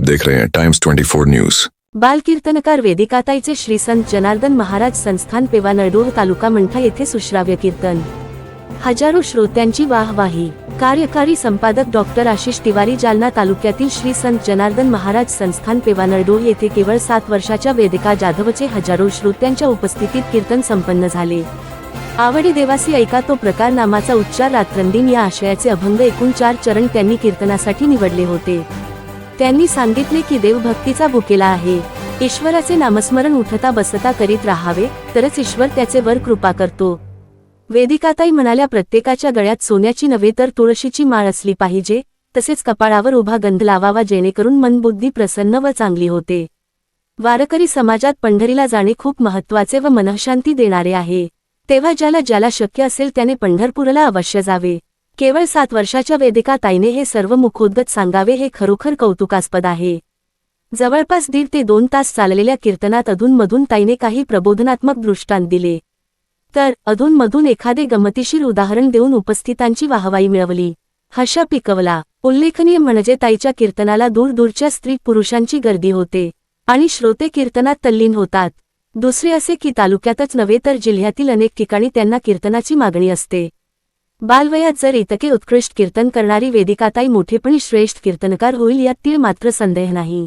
देख रहे हैं टाइम्स 24 न्यूज बालकीर्तनकार वेदिकाताईचे श्री संत जनार्दन महाराज संस्थान पेवा नडूर तालुका मंठा येथे सुश्राव्य कीर्तन. हजारो श्रोत्यांची वाहवाही. कार्यकारी संपादक डॉक्टर आशिष तिवारी जालना तालुक्यातील श्री संत जनार्दन महाराज संस्थान पेवा नडूर येथे केवळ सात वर्षाच्या वेदिका जाधवचे हजारो श्रोत्यांच्या उपस्थितीत कीर्तन संपन्न झाले. आवडी देवासी ऐका तो प्रकार नामाचा उच्चार रात्रंदिन या आशयाचे अभंग एकूण चार चरण त्यांनी कीर्तनासाठी निवडले होते. त्यांनी सांगितले की देवभक्तीचा भुकेला आहे. ईश्वराचे नामस्मरण उठता बसता करीत राहावे तरच ईश्वर त्याचे वर कृपा करतो. वेदिकाताई म्हणाल्या प्रत्येकाच्या गळ्यात सोन्याची नव्हे तर तुळशीची माळ असली पाहिजे तसेच कपाळावर उभा गंध लावावा जेणेकरून मनबुद्धी प्रसन्न व चांगली होते. वारकरी समाजात पंढरीला जाणे खूप महत्त्वाचे व मनःशांती देणारे आहे. तेव्हा ज्याला ज्याला शक्य असेल त्याने पंढरपूरला अवश्य जावे. केवळ सात वर्षाच्या वेदिका ताईने हे सर्व मुखोद्गत सांगावे हे खरोखर कौतुकास्पद आहे. जवळपास दीड ते दोन तास चाललेल्या कीर्तनात अधूनमधून ताईने काही प्रबोधनात्मक दृष्टांत दिले. तर अधूनमधून एखादे गमतीशीर उदाहरण देऊन उपस्थितांची वाहवाई मिळवली. हर्ष पिकवला. उल्लेखनीय म्हणजे ताईच्या कीर्तनाला दूरदूरच्या स्त्री पुरुषांची गर्दी होते आणि श्रोते कीर्तनात तल्लीन होतात. दुसरे असे की तालुक्यातच नव्हे तर जिल्ह्यातील अनेक ठिकाणी त्यांना कीर्तनाची मागणी असते. बालवयात जर इतके उत्कृष्ट कीर्तन करणारी वेदिकाताई मोठेपणी श्रेष्ठ कीर्तनकार होईल यात तीळ मात्र संदेह नाही.